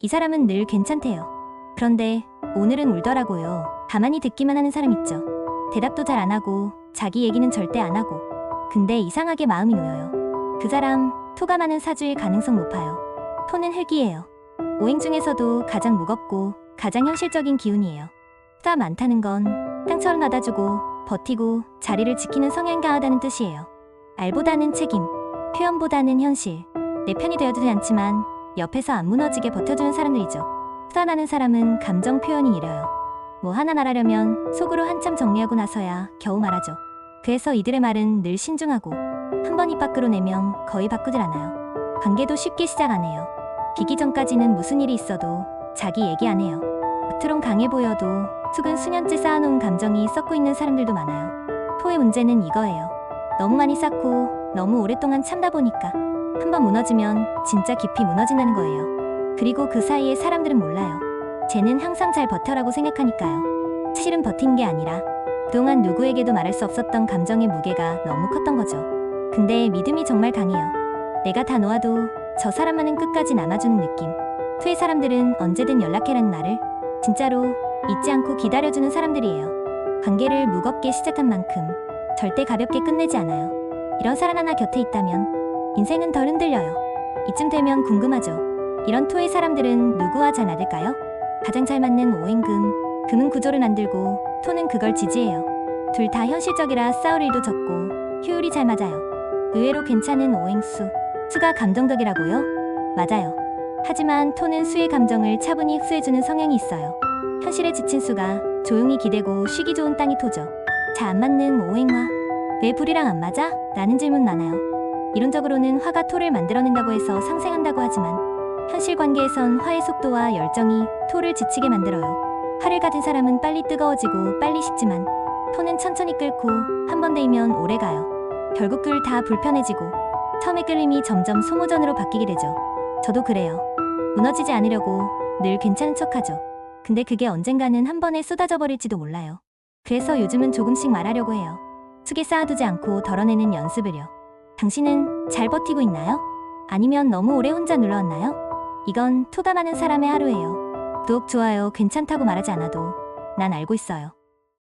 이 사람은 늘 괜찮대요. 그런데 오늘은 울더라고요. 가만히 듣기만 하는 사람 있죠. 대답도 잘 안 하고 자기 얘기는 절대 안 하고. 근데 이상하게 마음이 놓여요. 그 사람 토가 많은 사주일 가능성 높아요. 토는 흙이에요. 오행 중에서도 가장 무겁고 가장 현실적인 기운이에요. 수가 많다는 건 땅처럼 받아주고 버티고 자리를 지키는 성향 강하다는 뜻이에요. 알보다는 책임, 표현보다는 현실. 내 편이 되어주지 않지만 옆에서 안 무너지게 버텨주는 사람들이죠. 수다 나는 사람은 감정 표현이 느려요. 뭐 하나 말하려면 속으로 한참 정리하고 나서야 겨우 말하죠. 그래서 이들의 말은 늘 신중하고 한 번 입 밖으로 내면 거의 바꾸질 않아요. 관계도 쉽게 시작 안 해요. 비기 전까지는 무슨 일이 있어도 자기 얘기 안 해요. 겉으론 강해 보여도 속은 수년째 쌓아놓은 감정이 썩고 있는 사람들도 많아요. 토의 문제는 이거예요. 너무 많이 쌓고 너무 오랫동안 참다 보니까 한 번 무너지면 진짜 깊이 무너진다는 거예요. 그리고 그 사이에 사람들은 몰라요. 쟤는 항상 잘 버텨라고 생각하니까요. 사실은 버틴 게 아니라 그동안 누구에게도 말할 수 없었던 감정의 무게가 너무 컸던 거죠. 근데 믿음이 정말 강해요. 내가 다 놓아도 저 사람만은 끝까지 남아주는 느낌. 투의 사람들은 언제든 연락해라는 말을 진짜로 잊지 않고 기다려주는 사람들이에요. 관계를 무겁게 시작한 만큼 절대 가볍게 끝내지 않아요. 이런 사람 하나 곁에 있다면 인생은 덜 흔들려요. 이쯤 되면 궁금하죠. 이런 토의 사람들은 누구와 잘 맞을까요? 가장 잘 맞는 오행금, 금은 구조를 만들고 토는 그걸 지지해요. 둘 다 현실적이라 싸울 일도 적고 효율이 잘 맞아요. 의외로 괜찮은 오행수, 수가 감정적이라고요? 맞아요. 하지만 토는 수의 감정을 차분히 흡수해주는 성향이 있어요. 현실에 지친 수가 조용히 기대고 쉬기 좋은 땅이 토죠. 잘 안 맞는 오행화. 왜 불이랑 안 맞아? 라는 질문 많아요. 이론적으로는 화가 토를 만들어낸다고 해서 상생한다고 하지만 현실 관계에선 화의 속도와 열정이 토를 지치게 만들어요. 화를 가진 사람은 빨리 뜨거워지고 빨리 식지만 토는 천천히 끓고 한 번 데이면 오래 가요. 결국 둘 다 불편해지고 처음의 끌림이 점점 소모전으로 바뀌게 되죠. 저도 그래요. 무너지지 않으려고 늘 괜찮은 척하죠. 근데 그게 언젠가는 한 번에 쏟아져 버릴지도 몰라요. 그래서 요즘은 조금씩 말하려고 해요. 숙에 쌓아두지 않고 덜어내는 연습을요. 당신은 잘 버티고 있나요? 아니면 너무 오래 혼자 눌러왔나요? 이건 토가 많은 사람의 하루예요. 구독, 좋아요, 괜찮다고 말하지 않아도 난 알고 있어요.